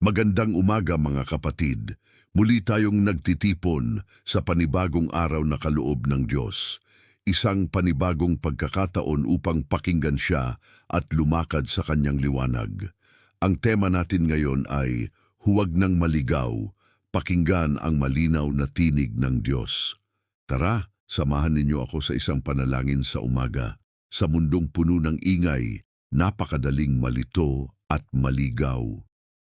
Magandang umaga mga kapatid. Muli tayong nagtitipon sa panibagong araw na kaloob ng Diyos. Isang panibagong pagkakataon upang pakinggan siya at lumakad sa kanyang liwanag. Ang tema natin ngayon ay Huwag nang maligaw, pakinggan ang malinaw na tinig ng Diyos. Tara, samahan ninyo ako sa isang panalangin sa umaga. Sa mundong puno ng ingay, napakadaling malito at maligaw.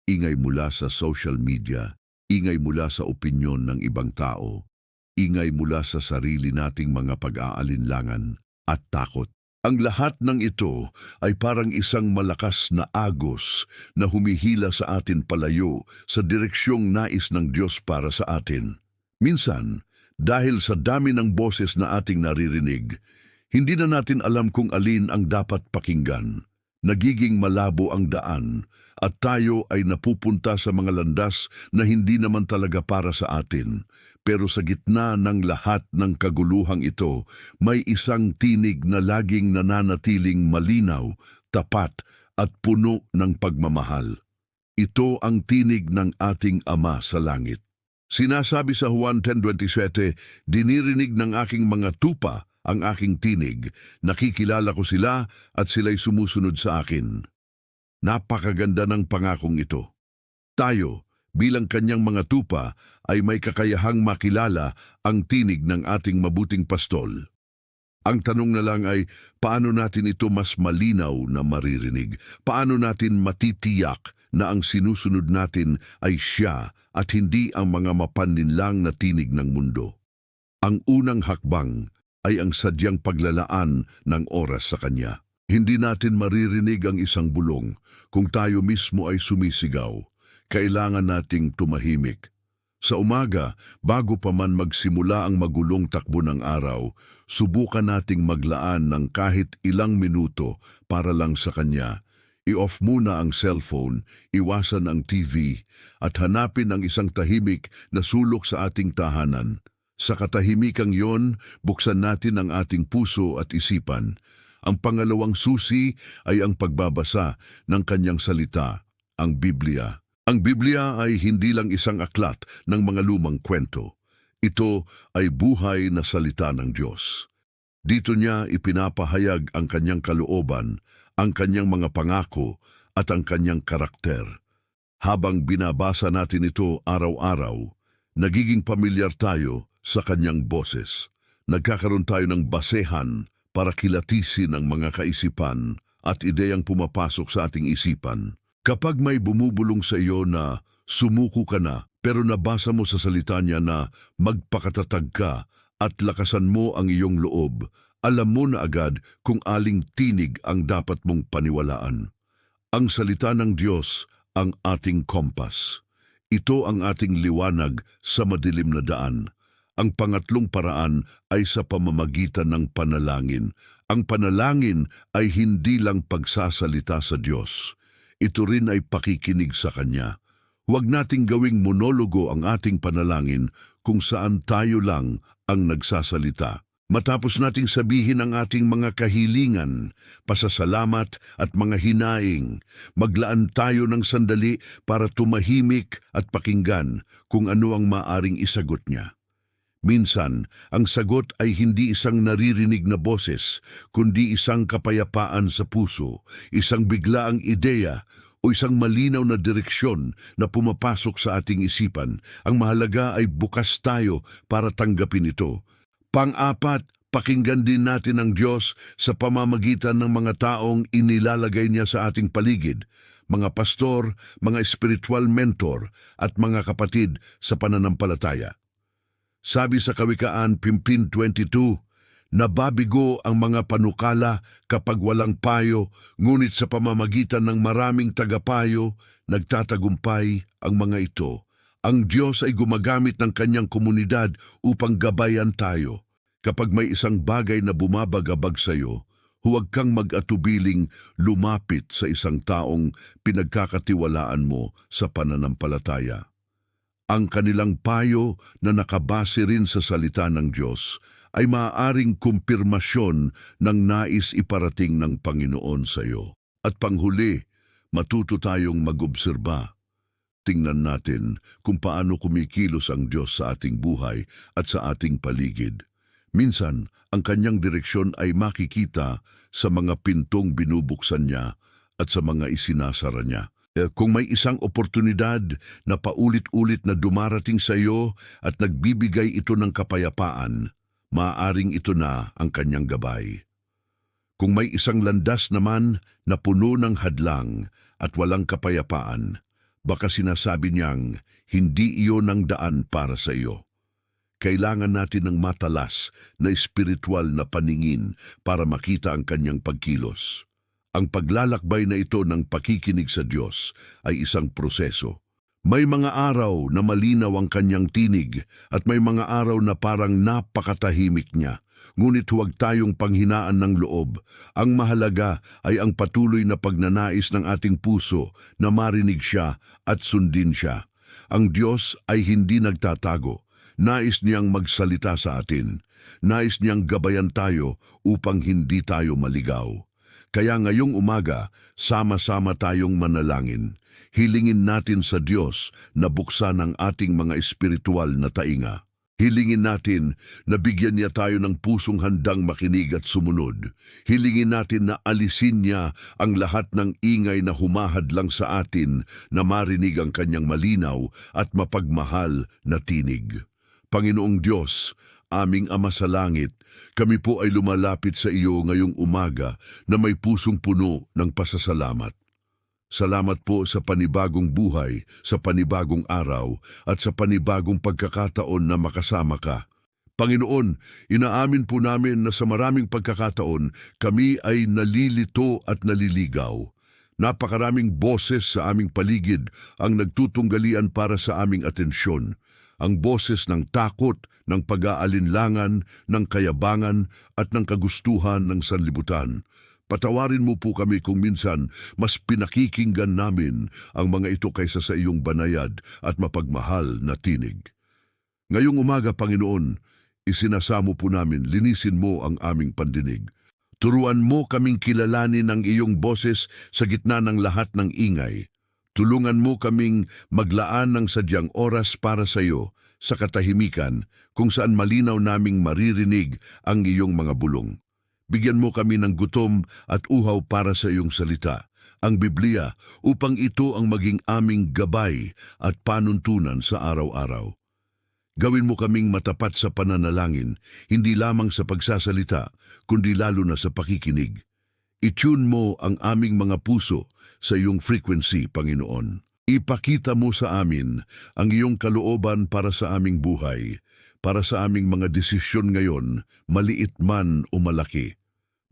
Ingay mula sa social media, ingay mula sa opinyon ng ibang tao, ingay mula sa sarili nating mga pag-aalinlangan at takot. Ang lahat ng ito ay parang isang malakas na agos na humihila sa atin palayo sa direksyong nais ng Diyos para sa atin. Minsan, dahil sa dami ng boses na ating naririnig, hindi na natin alam kung alin ang dapat pakinggan. Nagiging malabo ang daan at tayo ay napupunta sa mga landas na hindi naman talaga para sa atin. Pero sa gitna ng lahat ng kaguluhang ito, may isang tinig na laging nananatiling malinaw, tapat at puno ng pagmamahal. Ito ang tinig ng ating Ama sa langit. Sinasabi sa Juan 10.27, Dinirinig ng aking mga tupa ang aking tinig, nakikilala ko sila at sila'y sumusunod sa akin. Napakaganda ng pangakong ito. Tayo, bilang kanyang mga tupa, ay may kakayahang makilala ang tinig ng ating mabuting pastol. Ang tanong na lang ay, paano natin ito mas malinaw na maririnig? Paano natin matitiyak na ang sinusunod natin ay siya at hindi ang mga mapaninlang na tinig ng mundo? Ang unang hakbang ay ang sadyang paglalaan ng oras sa Kanya. Hindi natin maririnig ang isang bulong kung tayo mismo ay sumisigaw. Kailangan nating tumahimik. Sa umaga, bago pa man magsimula ang magulong takbo ng araw, subukan nating maglaan ng kahit ilang minuto para lang sa Kanya. I-off muna ang cellphone, iwasan ang TV, at hanapin ang isang tahimik na sulok sa ating tahanan. Sa katahimikang yon, buksan natin ang ating puso at isipan. Ang pangalawang susi ay ang pagbabasa ng kanyang salita, ang Biblia. Ang Biblia ay hindi lang isang aklat ng mga lumang kwento. Ito ay buhay na salita ng Diyos. Dito niya ipinapahayag ang kanyang kalooban, ang kanyang mga pangako at ang kanyang karakter. Habang binabasa natin ito araw-araw, nagiging pamilyar tayo sa kanyang boses. Nagkakaroon tayo ng basehan para kilatisin ang mga kaisipan at ideyang pumapasok sa ating isipan. Kapag may bumubulong sa iyo na sumuko ka na pero nabasa mo sa salita niya na magpakatatag ka at lakasan mo ang iyong loob, alam mo na agad kung aling tinig ang dapat mong paniwalaan. Ang salita ng Diyos ang ating kompas. Ito ang ating liwanag sa madilim na daan. Ang pangatlong paraan ay sa pamamagitan ng panalangin. Ang panalangin ay hindi lang pagsasalita sa Diyos. Ito rin ay pakikinig sa Kanya. Huwag nating gawing monologo ang ating panalangin kung saan tayo lang ang nagsasalita. Matapos nating sabihin ang ating mga kahilingan, pasasalamat at mga hinaing, maglaan tayo ng sandali para tumahimik at pakinggan kung ano ang maaring isagot niya. Minsan, ang sagot ay hindi isang naririnig na boses, kundi isang kapayapaan sa puso, isang biglaang ideya o isang malinaw na direksyon na pumapasok sa ating isipan. Ang mahalaga ay bukas tayo para tanggapin ito. Pang-apat, pakinggan din natin ang Diyos sa pamamagitan ng mga taong inilalagay niya sa ating paligid, mga pastor, mga spiritual mentor at mga kapatid sa pananampalataya. Sabi sa Kawikaan 15.22, Nababigo ang mga panukala kapag walang payo, ngunit sa pamamagitan ng maraming tagapayo, nagtatagumpay ang mga ito. Ang Diyos ay gumagamit ng kanyang komunidad upang gabayan tayo. Kapag may isang bagay na bumabagabag sa iyo, huwag kang mag-atubiling lumapit sa isang taong pinagkakatiwalaan mo sa pananampalataya ang kanilang payo na nakabase rin sa salita ng Diyos ay maaaring kumpirmasyon ng nais iparating ng Panginoon sa iyo. At panghuli, matuto tayong mag-obserba. tingnan natin kung paano kumikilos ang Diyos sa ating buhay at sa ating paligid. Minsan, ang kanyang direksyon ay makikita sa mga pintong binubuksan niya at sa mga isinasara niya. Eh, Kung may isang oportunidad na paulit-ulit na dumarating sa iyo at nagbibigay ito ng kapayapaan, maaaring ito na ang kanyang gabay. Kung may isang landas naman na puno ng hadlang at walang kapayapaan, baka sinasabi niyang hindi iyon ang daan para sa iyo. Kailangan natin ng matalas na espiritual na paningin para makita ang kanyang pagkilos. Ang paglalakbay na ito ng pakikinig sa Diyos ay isang proseso. May mga araw na malinaw ang kanyang tinig at may mga araw na parang napakatahimik niya. Ngunit huwag tayong panghinaan ng loob. Ang mahalaga ay ang patuloy na pagnanais ng ating puso na marinig siya at sundin siya. Ang Diyos ay hindi nagtatago. Nais niyang magsalita sa atin. Nais niyang gabayan tayo upang hindi tayo maligaw. Kaya ngayong umaga, sama-sama tayong manalangin. Hilingin natin sa Diyos na buksan ang ating mga espiritual na tainga. Hilingin natin na bigyan niya tayo ng pusong handang makinig at sumunod. Hilingin natin na alisin niya ang lahat ng ingay na humahad lang sa atin na marinig ang kanyang malinaw at mapagmahal na tinig. Panginoong Diyos, aming Ama sa Langit, kami po ay lumalapit sa iyo ngayong umaga na may pusong puno ng pasasalamat. Salamat po sa panibagong buhay, sa panibagong araw, at sa panibagong pagkakataon na makasama ka. Panginoon, inaamin po namin na sa maraming pagkakataon kami ay nalilito at naliligaw. Napakaraming boses sa aming paligid ang nagtutunggalian para sa aming atensyon. Ang boses ng takot, ng pag-aalinlangan, ng kayabangan at ng kagustuhan ng sanlibutan. Patawarin mo po kami kung minsan mas pinakikinggan namin ang mga ito kaysa sa iyong banayad at mapagmahal na tinig. Ngayong umaga, Panginoon, isinasamo po namin, linisin mo ang aming pandinig. Turuan mo kaming kilalanin ang iyong boses sa gitna ng lahat ng ingay. Tulungan mo kaming maglaan ng sadyang oras para sa iyo sa katahimikan kung saan malinaw naming maririnig ang iyong mga bulong. Bigyan mo kami ng gutom at uhaw para sa iyong salita, ang Biblia, upang ito ang maging aming gabay at panuntunan sa araw-araw. Gawin mo kaming matapat sa pananalangin, hindi lamang sa pagsasalita, kundi lalo na sa pakikinig. Itune mo ang aming mga puso sa iyong frequency, Panginoon. Ipakita mo sa amin ang iyong kalooban para sa aming buhay, para sa aming mga desisyon ngayon, maliit man o malaki.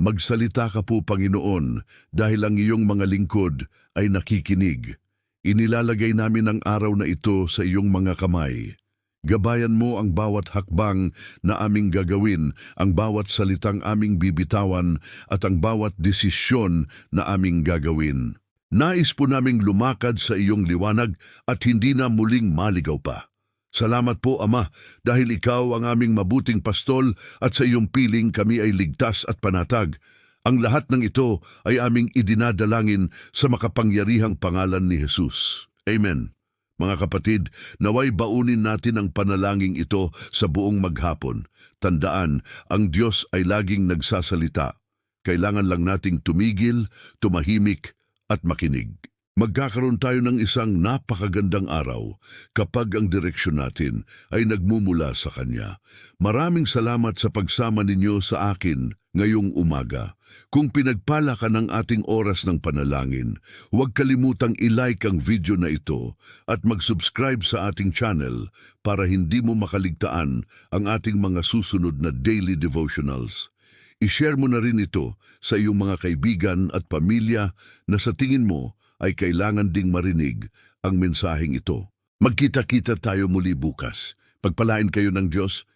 Magsalita ka po, Panginoon, dahil ang iyong mga lingkod ay nakikinig. Inilalagay namin ang araw na ito sa iyong mga kamay. Gabayan mo ang bawat hakbang na aming gagawin, ang bawat salitang aming bibitawan at ang bawat desisyon na aming gagawin. Nais po naming lumakad sa iyong liwanag at hindi na muling maligaw pa. Salamat po, Ama, dahil ikaw ang aming mabuting pastol at sa iyong piling kami ay ligtas at panatag. Ang lahat ng ito ay aming idinadalangin sa makapangyarihang pangalan ni Jesus. Amen. Mga kapatid, naway baunin natin ang panalangin ito sa buong maghapon. Tandaan, ang Diyos ay laging nagsasalita. Kailangan lang nating tumigil, tumahimik, at makinig. Magkakaroon tayo ng isang napakagandang araw kapag ang direksyon natin ay nagmumula sa Kanya. Maraming salamat sa pagsama ninyo sa akin ngayong umaga. Kung pinagpala ka ng ating oras ng panalangin, huwag kalimutang i-like ang video na ito at mag-subscribe sa ating channel para hindi mo makaligtaan ang ating mga susunod na daily devotionals. I-share mo na rin ito sa iyong mga kaibigan at pamilya na sa tingin mo ay kailangan ding marinig ang mensaheng ito. Magkita-kita tayo muli bukas. Pagpalain kayo ng Diyos